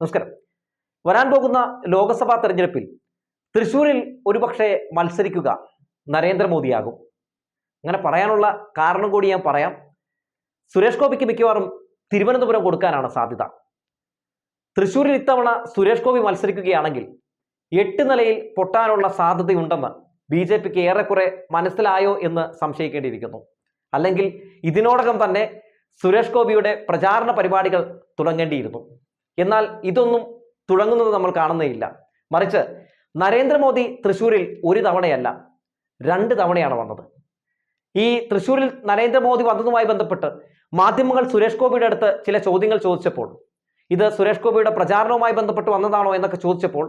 നമസ്കാരം. വരാൻ പോകുന്ന ലോക്സഭാ തെരഞ്ഞെടുപ്പിൽ തൃശൂരിൽ ഒരുപക്ഷെ മത്സരിക്കുക നരേന്ദ്രമോദിയാകും. അങ്ങനെ പറയാനുള്ള കാരണം കൂടി ഞാൻ പറയാം. സുരേഷ് ഗോപിക്ക് മിക്കവാറും തിരുവനന്തപുരം കൊടുക്കാനാണ് സാധ്യത. തൃശൂരിൽ ഇത്തവണ സുരേഷ് ഗോപി മത്സരിക്കുകയാണെങ്കിൽ എട്ട് നിലയിൽ പൊട്ടാനുള്ള സാധ്യതയുണ്ടെന്ന് ബി ജെ പിക്ക് ഏറെക്കുറെ മനസ്സിലായോ എന്ന് സംശയിക്കേണ്ടിയിരിക്കുന്നു. അല്ലെങ്കിൽ ഇതിനോടകം തന്നെ സുരേഷ് ഗോപിയുടെ പ്രചാരണ പരിപാടികൾ തുടങ്ങേണ്ടിയിരുന്നു. എന്നാൽ ഇതൊന്നും തുടങ്ങുന്നത് നമ്മൾ കാണുന്നേയില്ല മറിച്ച് നരേന്ദ്രമോദി തൃശ്ശൂരിൽ ഒരു തവണയല്ല രണ്ട് തവണയാണ് വന്നത്. ഈ തൃശ്ശൂരിൽ നരേന്ദ്രമോദി വന്നതുമായി ബന്ധപ്പെട്ട് മാധ്യമങ്ങൾ സുരേഷ് ഗോപിയുടെ അടുത്ത് ചില ചോദ്യങ്ങൾ ചോദിച്ചപ്പോൾ ഇത് സുരേഷ് ഗോപിയുടെ പ്രചാരണവുമായി ബന്ധപ്പെട്ട് വന്നതാണോ എന്നൊക്കെ ചോദിച്ചപ്പോൾ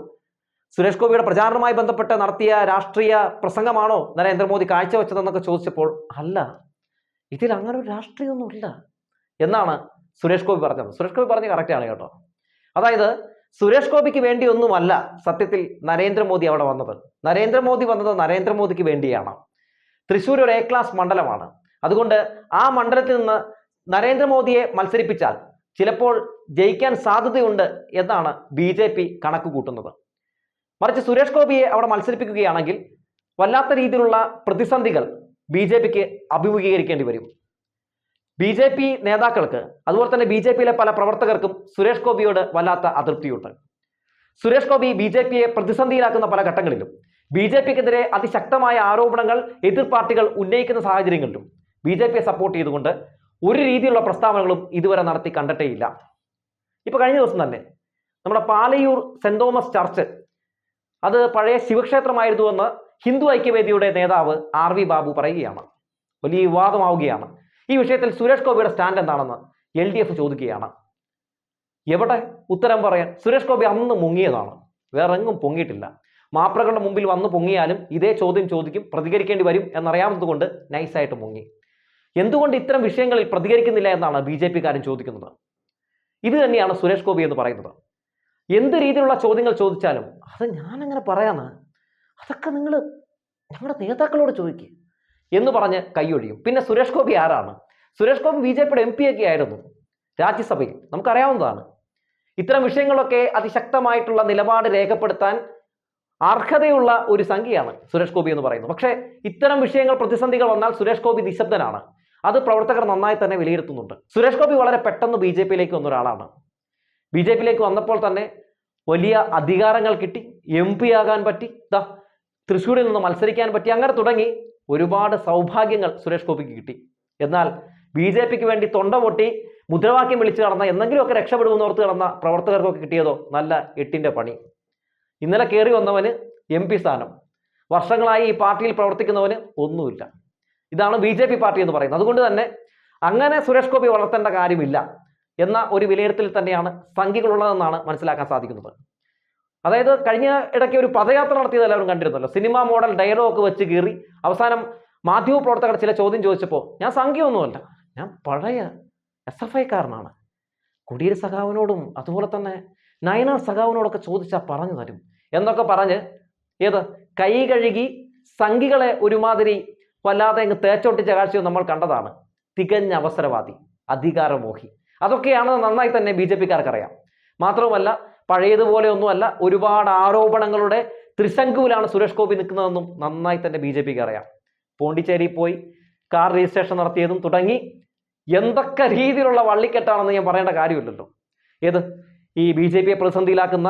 സുരേഷ് ഗോപിയുടെ പ്രചാരണവുമായി ബന്ധപ്പെട്ട് നടത്തിയ രാഷ്ട്രീയ പ്രസംഗമാണോ നരേന്ദ്രമോദി കാഴ്ചവെച്ചതെന്നൊക്കെ ചോദിച്ചപ്പോൾ അല്ല ഇതിൽ അങ്ങനെ ഒരു രാഷ്ട്രീയമൊന്നുമില്ല എന്നാണ് സുരേഷ് ഗോപി പറഞ്ഞത്. സുരേഷ് ഗോപി പറഞ്ഞ കറക്റ്റാണ് കേട്ടോ. അതായത് സുരേഷ് ഗോപിക്ക് വേണ്ടിയൊന്നുമല്ല സത്യത്തിൽ നരേന്ദ്രമോദി അവിടെ വന്നത്. നരേന്ദ്രമോദി വന്നത് നരേന്ദ്രമോദിക്ക് വേണ്ടിയാണ്. തൃശ്ശൂർ ഒരു എ ക്ലാസ് മണ്ഡലമാണ്. അതുകൊണ്ട് ആ മണ്ഡലത്തിൽ നിന്ന് നരേന്ദ്രമോദിയെ മത്സരിപ്പിച്ചാൽ ചിലപ്പോൾ ജയിക്കാൻ സാധ്യതയുണ്ട് എന്നാണ് ബി ജെ പി കണക്ക് കൂട്ടുന്നത്. മറിച്ച് സുരേഷ് ഗോപിയെ അവിടെ മത്സരിപ്പിക്കുകയാണെങ്കിൽ വല്ലാത്ത രീതിയിലുള്ള പ്രതിസന്ധികൾ ബി ജെ പിക്ക് അഭിമുഖീകരിക്കേണ്ടി വരും. ബി ജെ പി നേതാക്കൾക്ക് അതുപോലെ തന്നെ ബി ജെ പിയിലെ പല പ്രവർത്തകർക്കും സുരേഷ് ഗോപിയോട് വല്ലാത്ത അതൃപ്തിയുണ്ട്. സുരേഷ് ഗോപി ബി ജെ പിയെ പ്രതിസന്ധിയിലാക്കുന്ന പല ഘട്ടങ്ങളിലും ബി ജെ പിക്കെതിരെ അതിശക്തമായ ആരോപണങ്ങൾ എതിർ പാർട്ടികൾ ഉന്നയിക്കുന്ന സാഹചര്യങ്ങളിലും ബി ജെ പിയെ സപ്പോർട്ട് ചെയ്തുകൊണ്ട് ഒരു രീതിയിലുള്ള പ്രസ്താവനകളും ഇതുവരെ നടത്തി കണ്ടിട്ടേയില്ല. ഇപ്പൊ കഴിഞ്ഞ ദിവസം തന്നെ നമ്മുടെ പാലയൂർ സെന്റ് തോമസ് ചർച്ച് അത് പഴയ ശിവക്ഷേത്രമായിരുന്നുവെന്ന് ഹിന്ദു ഐക്യവേദിയുടെ നേതാവ് ആർ വി ബാബു പറയുകയാണ്. വലിയ വിവാദമാവുകയാണ്. ഈ വിഷയത്തിൽ സുരേഷ് ഗോപിയുടെ സ്റ്റാൻഡ് എന്താണെന്ന് എൽ ഡി എഫ് ചോദിക്കുകയാണ്. എവിടെ ഉത്തരം പറയാൻ? സുരേഷ് ഗോപി അന്ന് മുങ്ങിയതാണ്. വേറെ എങ്ങും പൊങ്ങിയിട്ടില്ല. മാപ്രകളുടെ മുമ്പിൽ വന്ന് പൊങ്ങിയാലും ഇതേ ചോദ്യം ചോദിക്കും പ്രതികരിക്കേണ്ടി വരും എന്നറിയാവുന്നതുകൊണ്ട് നൈസായിട്ട് മുങ്ങി. എന്തുകൊണ്ട് ഇത്തരം വിഷയങ്ങളിൽ പ്രതികരിക്കുന്നില്ല എന്നാണ് ബി ജെ ചോദിക്കുന്നത്. ഇത് തന്നെയാണ് സുരേഷ് ഗോപി എന്ന് പറയുന്നത്. എന്ത് രീതിയിലുള്ള ചോദ്യങ്ങൾ ചോദിച്ചാലും അത് ഞാനങ്ങനെ പറയാന്ന്? അതൊക്കെ നിങ്ങൾ ഞങ്ങളുടെ നേതാക്കളോട് ചോദിക്കുക എന്ന് പറഞ്ഞ് കൈയൊഴിയും. പിന്നെ സുരേഷ് ഗോപി ആരാണ്? സുരേഷ് ഗോപി ബി ജെ പിയുടെ എം പി ഒക്കെ ആയിരുന്നു രാജ്യസഭയിൽ. നമുക്കറിയാവുന്നതാണ്. ഇത്തരം വിഷയങ്ങളൊക്കെ അതിശക്തമായിട്ടുള്ള നിലപാട് രേഖപ്പെടുത്താൻ അർഹതയുള്ള ഒരു സംഖ്യയാണ് സുരേഷ് ഗോപി എന്ന് പറയുന്നത്. പക്ഷേ ഇത്തരം വിഷയങ്ങൾ പ്രതിസന്ധികൾ വന്നാൽ സുരേഷ് ഗോപി നിശബ്ദനാണ്. അത് പ്രവർത്തകർ നന്നായി തന്നെ വിലയിരുത്തുന്നുണ്ട്. സുരേഷ് ഗോപി വളരെ പെട്ടെന്ന് ബി ജെ പിയിലേക്ക് വന്ന ഒരാളാണ്. ബി ജെ പിയിലേക്ക് വന്നപ്പോൾ തന്നെ വലിയ അധികാരങ്ങൾ കിട്ടി. എം പി ആകാൻ പറ്റി. ദാ തൃശ്ശൂരിൽ നിന്ന് മത്സരിക്കാൻ പറ്റി. അങ്ങനെ തുടങ്ങി ഒരുപാട് സൗഭാഗ്യങ്ങൾ സുരേഷ് ഗോപിക്ക് കിട്ടി. എന്നാൽ ബി ജെ പിക്ക് വേണ്ടി തൊണ്ട പൊട്ടി മുദ്രാവാക്യം വിളിച്ചു കടന്ന എന്തെങ്കിലുമൊക്കെ രക്ഷപ്പെടുമെന്ന് ഓർത്ത് കടന്ന പ്രവർത്തകർക്കൊക്കെ കിട്ടിയതോ? നല്ല എട്ടിന്റെ പണി. ഇന്നലെ കയറി വന്നവന് എം പി സ്ഥാനം. വർഷങ്ങളായി ഈ പാർട്ടിയിൽ പ്രവർത്തിക്കുന്നവന് ഒന്നുമില്ല. ഇതാണ് ബി ജെ പി പാർട്ടി എന്ന് പറയുന്നത്. അതുകൊണ്ട് തന്നെ അങ്ങനെ സുരേഷ് ഗോപി വളർത്തേണ്ട കാര്യമില്ല എന്ന ഒരു വിലയിരുത്തൽ തന്നെയാണ് സംഖ്യകളുള്ളതെന്നാണ് മനസ്സിലാക്കാൻ സാധിക്കുന്നത്. അതായത് കഴിഞ്ഞ ഇടയ്ക്ക് ഒരു പദയാത്ര നടത്തിയത് എല്ലാവരും കണ്ടിരുന്നല്ലോ. സിനിമ മോഡൽ ഡയലോഗ് വെച്ച് കീറി അവസാനം മാധ്യമ പ്രവർത്തകർ ചില ചോദ്യം ചോദിച്ചപ്പോൾ ഞാൻ സംഖ്യയൊന്നുമല്ല ഞാൻ പഴയ എസ് എഫ് ഐക്കാരനാണ് കുടീര സഖാവിനോടും അതുപോലെ തന്നെ നയനാർ സഖാവിനോടൊക്കെ ചോദിച്ചാൽ പറഞ്ഞു തരും. എന്നൊക്കെ പറഞ്ഞ് ഏത്? കൈ കഴുകി സംഘികളെ ഒരുമാതിരി വല്ലാതെ അങ്ങ് തേച്ചോട്ടിച്ച കാഴ്ചയും നമ്മൾ കണ്ടതാണ്. തികഞ്ഞ അവസരവാദി അധികാരമോഹി. അതൊക്കെയാണ് നന്നായി തന്നെ ബി ജെ പിക്കാർക്കറിയാം. മാത്രവുമല്ല പഴയതുപോലെ ഒന്നുമല്ല ഒരുപാട് ആരോപണങ്ങളുടെ ത്രിശങ്കുവിലാണ് സുരേഷ് ഗോപി നിൽക്കുന്നതെന്നും നന്നായി തന്നെ ബി ജെ പിക്ക് അറിയാം. പോണ്ടിച്ചേരി പോയി കാർ രജിസ്ട്രേഷൻ നടത്തിയതും തുടങ്ങി എന്തൊക്കെ രീതിയിലുള്ള വള്ളിക്കെട്ടാണെന്ന് ഞാൻ പറയേണ്ട കാര്യമില്ലല്ലോ. ഏത്? ഈ ബി ജെ പിയെ പ്രതിസന്ധിയിലാക്കുന്ന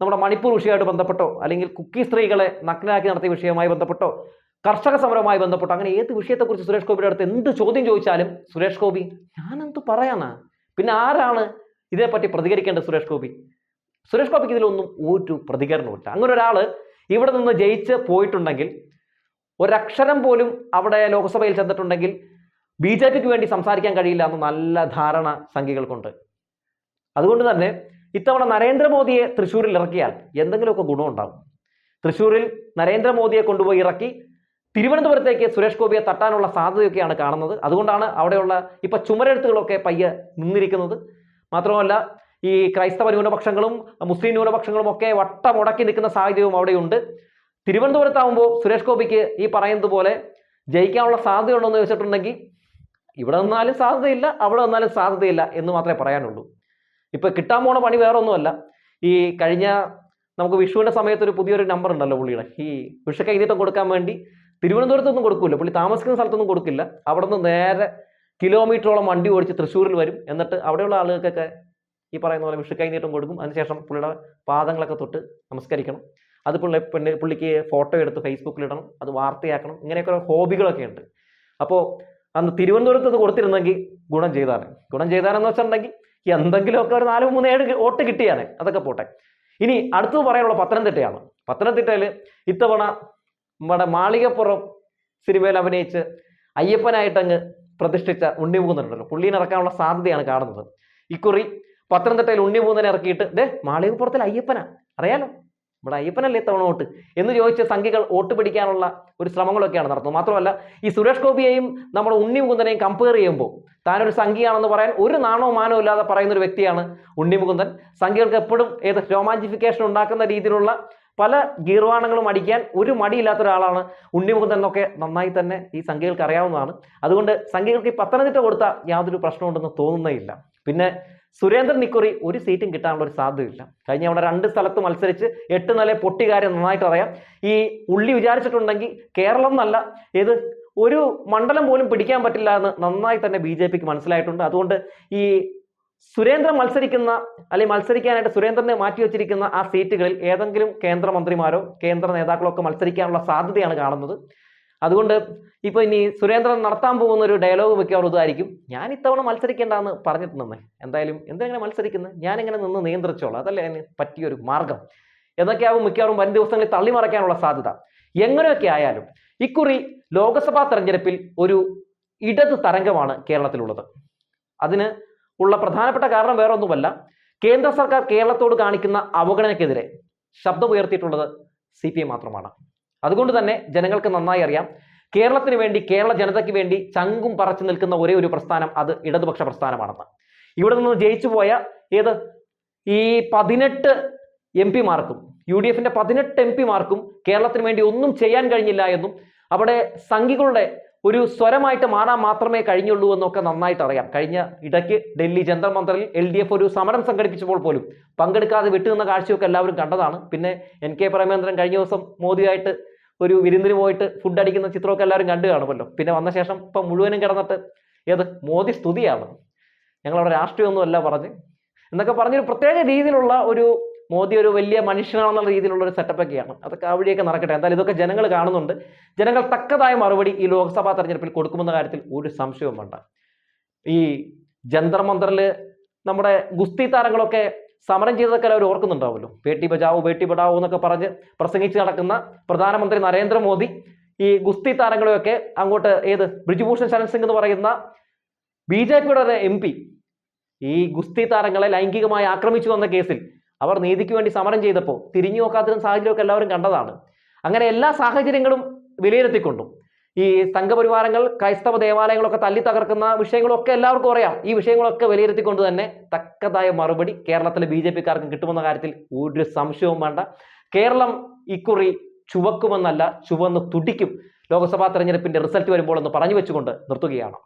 നമ്മുടെ മണിപ്പൂർ വിഷയമായിട്ട് ബന്ധപ്പെട്ടോ അല്ലെങ്കിൽ കുക്കി സ്ത്രീകളെ നഗ്നരാക്കി നടത്തിയ വിഷയവുമായി ബന്ധപ്പെട്ടോ കർഷക സമരവുമായി ബന്ധപ്പെട്ടോ അങ്ങനെ ഏത് വിഷയത്തെക്കുറിച്ച് സുരേഷ് ഗോപിയുടെ അടുത്ത് എന്ത് ചോദ്യം ചോദിച്ചാലും സുരേഷ് ഗോപി ഞാനെന്ത് പറയാനാ? പിന്നെ ആരാണ് ഇതേപ്പറ്റി പ്രതികരിക്കേണ്ടത് സുരേഷ് ഗോപി? സുരേഷ് ഗോപിക്ക് ഇതിലൊന്നും ഒരു പ്രതികരണമില്ല അങ്ങനെ ഒരാൾ ഇവിടെ നിന്ന് ജയിച്ച് പോയിട്ടുണ്ടെങ്കിൽ ഒരക്ഷരം പോലും അവിടെ ലോക്സഭയിൽ ചെന്നിട്ടുണ്ടെങ്കിൽ ബി ജെ പിക്ക് വേണ്ടി സംസാരിക്കാൻ കഴിയില്ല എന്ന് നല്ല ധാരണ സംഖ്യകൾക്കുണ്ട് അതുകൊണ്ട് തന്നെ ഇത്തവണ നരേന്ദ്രമോദിയെ തൃശ്ശൂരിൽ ഇറക്കിയാൽ എന്തെങ്കിലുമൊക്കെ ഗുണമുണ്ടാകും തൃശ്ശൂരിൽ നരേന്ദ്രമോദിയെ കൊണ്ടുപോയി ഇറക്കി തിരുവനന്തപുരത്തേക്ക് സുരേഷ് ഗോപിയെ തട്ടാനുള്ള സാധ്യതയൊക്കെയാണ് കാണുന്നത്. അതുകൊണ്ടാണ് അവിടെയുള്ള ഇപ്പൊ ചുമരെഴുത്തുകളൊക്കെ പയ്യെ നിന്നിരിക്കുന്നത്. മാത്രമല്ല ഈ ക്രൈസ്തവ ന്യൂനപക്ഷങ്ങളും മുസ്ലിം ന്യൂനപക്ഷങ്ങളും ഒക്കെ വട്ടമുടക്കി നിൽക്കുന്ന സാഹചര്യവും അവിടെയുണ്ട്. തിരുവനന്തപുരത്താവുമ്പോൾ സുരേഷ് ഗോപിക്ക് ഈ പറയുന്നതുപോലെ ജയിക്കാനുള്ള സാധ്യതയുണ്ടോ എന്ന് ചോദിച്ചിട്ടുണ്ടെങ്കിൽ ഇവിടെ നിന്നാലും സാധ്യതയില്ല അവിടെ നിന്നാലും സാധ്യതയില്ല എന്ന് മാത്രമേ പറയാനുള്ളൂ. ഇപ്പൊ കിട്ടാൻ പോണ പണി വേറെ ഒന്നുമല്ല ഈ കഴിഞ്ഞ നമുക്ക് വിഷുവിന്റെ സമയത്ത് ഒരു പുതിയൊരു നമ്പർ ഉണ്ടല്ലോ പുള്ളിയുടെ. ഈ വിഷു കൈനീട്ടം കൊടുക്കാൻ വേണ്ടി തിരുവനന്തപുരത്തൊന്നും കൊടുക്കില്ല പുള്ളി താമസിക്കുന്ന സ്ഥലത്തൊന്നും കൊടുക്കില്ല. അവിടെ നിന്ന് നേരെ കിലോമീറ്ററോളം വണ്ടി ഓടിച്ച് തൃശ്ശൂരിൽ വരും. എന്നിട്ട് അവിടെയുള്ള ആളുകൾക്കൊക്കെ ഈ പറയുന്ന പോലെ വിഷു കൈനീട്ടം കൊടുക്കും. അതിനുശേഷം പുള്ളിയുടെ പാദങ്ങളൊക്കെ തൊട്ട് നമസ്കരിക്കണം. അത് പുള്ളി പെണ്ണ് പുള്ളിക്ക് ഫോട്ടോ എടുത്ത് ഫേസ്ബുക്കിൽ ഇടണം. അത് വാർത്തയാക്കണം. ഇങ്ങനെയൊക്കെ ഹോബികളൊക്കെ ഉണ്ട്. അപ്പോൾ അന്ന് തിരുവനന്തപുരത്ത് ഇത് കൊടുത്തിരുന്നെങ്കിൽ ഗുണം ചെയ്താണ് ഗുണം ചെയ്താനെന്ന് വെച്ചിട്ടുണ്ടെങ്കിൽ എന്തെങ്കിലുമൊക്കെ ഒരു നാല് മൂന്ന് ഏഴ് വോട്ട് കിട്ടിയാണ് അതൊക്കെ പോട്ടെ. ഇനി അടുത്തത് പറയാനുള്ള പത്തനംതിട്ടയാണ്. പത്തനംതിട്ടയിൽ ഇത്തവണ നമ്മുടെ മാളികപ്പുറം സിനിമയിൽ അഭിനയിച്ച് അയ്യപ്പനായിട്ടങ്ങ് പ്രതിഷ്ഠിച്ച ഉണ്ണിമൂന്നനുണ്ടല്ലോ പുള്ളീനെ ഇറക്കാനുള്ള സാധ്യതയാണ് കാണുന്നത്. ഇക്കുറി പത്തനംതിട്ടയിൽ ഉണ്ണിമൂന്നനെ ഇറക്കിയിട്ട് ദേ മാളികപ്പുറത്തിൽ അയ്യപ്പനാ. അറിയാലോ? ഇവിടെ അയ്യപ്പനല്ലേ തവണ വോട്ട്? എന്ന് ചോദിച്ച് സംഖ്യകൾ വോട്ട് പിടിക്കാനുള്ള ഒരു ശ്രമങ്ങളൊക്കെയാണ് നടത്തുന്നത്. മാത്രമല്ല ഈ സുരേഷ് ഗോപിയെയും നമ്മുടെ ഉണ്ണിമുകുന്ദനെയും കമ്പയർ ചെയ്യുമ്പോൾ താനൊരു സംഖ്യയാണെന്ന് പറയാൻ ഒരു നാണോ മാനോ ഇല്ലാതെ പറയുന്ന ഒരു വ്യക്തിയാണ് ഉണ്ണിമുകുന്ദൻ സംഖ്യകൾക്ക് എപ്പോഴും ഏത് രോമാഞ്ചിഫിക്കേഷൻ ഉണ്ടാക്കുന്ന രീതിയിലുള്ള പല ഗീർവാണങ്ങളും അടിക്കാൻ ഒരു മടിയില്ലാത്ത ഒരാളാണ് ഉണ്ണിമുകുന്ദൻ എന്നൊക്കെ നന്നായി തന്നെ ഈ സംഖ്യകൾക്ക് അറിയാവുന്നതാണ്. അതുകൊണ്ട് സംഖ്യകൾക്ക് ഈ പത്തനംതിട്ട കൊടുത്ത യാതൊരു പ്രശ്നമുണ്ടെന്ന് തോന്നുന്നേയില്ല പിന്നെ സുരേന്ദ്രൻ നിക്കുറി ഒരു സീറ്റും കിട്ടാനുള്ള ഒരു സാധ്യതയില്ല. കഴിഞ്ഞ അവിടെ രണ്ട് സ്ഥലത്ത് മത്സരിച്ച് എട്ട് നില പൊട്ടിക്കാരെ നന്നായിട്ട് അറിയാം. ഈ ഉള്ളി വിചാരിച്ചിട്ടുണ്ടെങ്കിൽ കേരളം എന്നല്ല ഏത് ഒരു മണ്ഡലം പോലും പിടിക്കാൻ പറ്റില്ല എന്ന് നന്നായി തന്നെ ബി ജെ പിക്ക് മനസ്സിലായിട്ടുണ്ട്. അതുകൊണ്ട് ഈ സുരേന്ദ്രൻ മത്സരിക്കുന്ന അല്ലെങ്കിൽ മത്സരിക്കാനായിട്ട് സുരേന്ദ്രനെ മാറ്റി വെച്ചിരിക്കുന്ന ആ സീറ്റുകളിൽ ഏതെങ്കിലും കേന്ദ്രമന്ത്രിമാരോ കേന്ദ്ര നേതാക്കളോ ഒക്കെ മത്സരിക്കാനുള്ള സാധ്യതയാണ് കാണുന്നത്. അതുകൊണ്ട് ഇപ്പൊ ഇനി സുരേന്ദ്രൻ നടത്താൻ പോകുന്ന ഒരു ഡയലോഗ് മിക്കവാറും ഇതായിരിക്കും. ഞാൻ ഇത്തവണ മത്സരിക്കേണ്ടെന്ന് പറഞ്ഞിട്ടുണ്ടെന്ന്. എന്തായാലും എന്തെങ്ങനെ മത്സരിക്കുന്നത് ഞാനിങ്ങനെ നിന്ന് നിയന്ത്രിച്ചോളാം. അതല്ലേ അതിന് പറ്റിയൊരു മാർഗം. എന്നൊക്കെയാവും മിക്കവാറും വരും ദിവസങ്ങളിൽ തള്ളിമറയ്ക്കാനുള്ള സാധ്യത. എങ്ങനെയൊക്കെ ആയാലും ഇക്കുറി ലോക്സഭാ തെരഞ്ഞെടുപ്പിൽ ഒരു ഇടത് തരംഗമാണ് കേരളത്തിലുള്ളത്. അതിന് ഉള്ള പ്രധാനപ്പെട്ട കാരണം വേറെ ഒന്നുമല്ല കേന്ദ്ര സർക്കാർ കേരളത്തോട് കാണിക്കുന്ന അവഗണനയ്ക്കെതിരെ ശബ്ദമുയർത്തിയിട്ടുള്ളത് സി പി എം മാത്രമാണ്. അതുകൊണ്ട് തന്നെ ജനങ്ങൾക്ക് നന്നായി അറിയാം. കേരളത്തിന് വേണ്ടി കേരള ജനതയ്ക്ക് വേണ്ടി ചങ്കും പറച്ചു നിൽക്കുന്ന ഒരേ ഒരു പ്രസ്ഥാനം അത് ഇടതുപക്ഷ പ്രസ്ഥാനമാണെന്ന്. ഇവിടെ നിന്ന് ജയിച്ചു പോയ ഏത്? ഈ പതിനെട്ട് എം പിമാർക്കും യു ഡി എഫിന്റെ പതിനെട്ട് എം പിമാർക്കും കേരളത്തിന് വേണ്ടി ഒന്നും ചെയ്യാൻ കഴിഞ്ഞില്ല എന്നും അവിടെ സംഘികളുടെ ഒരു സ്വരമായിട്ട് മാറാൻ മാത്രമേ കഴിഞ്ഞുള്ളൂ എന്നൊക്കെ നന്നായിട്ട് അറിയാം. കഴിഞ്ഞ ഇടയ്ക്ക് ഡൽഹി ജന്തർ മന്ദറിൽ എൽ ഡി എഫ് ഒരു സമരം സംഘടിപ്പിച്ചപ്പോൾ പോലും പങ്കെടുക്കാതെ വിട്ടുനിന്ന കാഴ്ചയൊക്കെ എല്ലാവരും കണ്ടതാണ്. പിന്നെ എൻ കെ പ്രേമേന്ദ്രൻ കഴിഞ്ഞ ദിവസം മോദിയായിട്ട് ഒരു വിരുന്നിന് പോയിട്ട് ഫുഡ് അടിക്കുന്ന ചിത്രമൊക്കെ എല്ലാവരും കണ്ടു കാണുമല്ലോ. പിന്നെ വന്ന ശേഷം ഇപ്പം മുഴുവനും കിടന്നിട്ട് ഏത്? മോദി സ്തുതിയാണ്. ഞങ്ങളവിടെ രാഷ്ട്രീയമൊന്നുമല്ല പറഞ്ഞ്. എന്നൊക്കെ പറഞ്ഞൊരു പ്രത്യേക രീതിയിലുള്ള ഒരു മോദി ഒരു വലിയ മനുഷ്യനാണെന്നുള്ള രീതിയിലുള്ള ഒരു സെറ്റപ്പൊക്കെയാണ് അതൊക്കെ അവിടെയൊക്കെ നടക്കട്ടെ. എന്തായാലും ഇതൊക്കെ ജനങ്ങൾ കാണുന്നുണ്ട്. ജനങ്ങൾ തക്കതായ മറുപടി ഈ ലോക്സഭാ തെരഞ്ഞെടുപ്പിൽ കൊടുക്കുമെന്ന കാര്യത്തിൽ ഒരു സംശയവും വേണ്ട. ഈ ജന്തർ നമ്മുടെ ഗുസ്തി താരങ്ങളൊക്കെ സമരം ചെയ്തതൊക്കെ അവർ ഓർക്കുന്നുണ്ടാവുമല്ലോ. ബേട്ടി ബചാവോ ബേട്ടി പഠാവോ എന്നൊക്കെ പറഞ്ഞ് പ്രസംഗിച്ച് നടക്കുന്ന പ്രധാനമന്ത്രി നരേന്ദ്രമോദി ഈ ഗുസ്തി താരങ്ങളെയൊക്കെ അങ്ങോട്ട് ഏത് ബ്രിജുഭൂഷൺ ശരൺ സിംഗ് എന്ന് പറയുന്ന ബി ജെ പിയുടെ ഒരു എം പി ഈ ഗുസ്തി താരങ്ങളെ ലൈംഗികമായി ആക്രമിച്ചു വന്ന കേസിൽ അവർ നീതിക്ക് വേണ്ടി സമരം ചെയ്തപ്പോൾ തിരിഞ്ഞു നോക്കാത്തതും സാഹചര്യമൊക്കെ എല്ലാവരും കണ്ടതാണ്. അങ്ങനെ എല്ലാ സാഹചര്യങ്ങളും വിലയിരുത്തിക്കൊണ്ടും. ഈ സംഘപരിവാരങ്ങൾ ക്രൈസ്തവ ദേവാലയങ്ങളൊക്കെ തല്ലി തകർക്കുന്ന വിഷയങ്ങളൊക്കെ എല്ലാവർക്കും അറിയാം. ഈ വിഷയങ്ങളൊക്കെ വിലയിരുത്തിക്കൊണ്ട് തന്നെ തക്കതായ മറുപടി കേരളത്തിലെ ബി ജെ പിക്കാർക്ക് കിട്ടുമെന്ന കാര്യത്തിൽ ഒരു സംശയവും വേണ്ട. കേരളം ഇക്കുറി ചുവക്കുമെന്നല്ല ചുവന്ന് തുടിക്കും. ലോക്സഭാ തെരഞ്ഞെടുപ്പിന്റെ റിസൾട്ട് വരുമ്പോൾ എന്ന് പറഞ്ഞു വെച്ചുകൊണ്ട് നിർത്തുകയാണ്.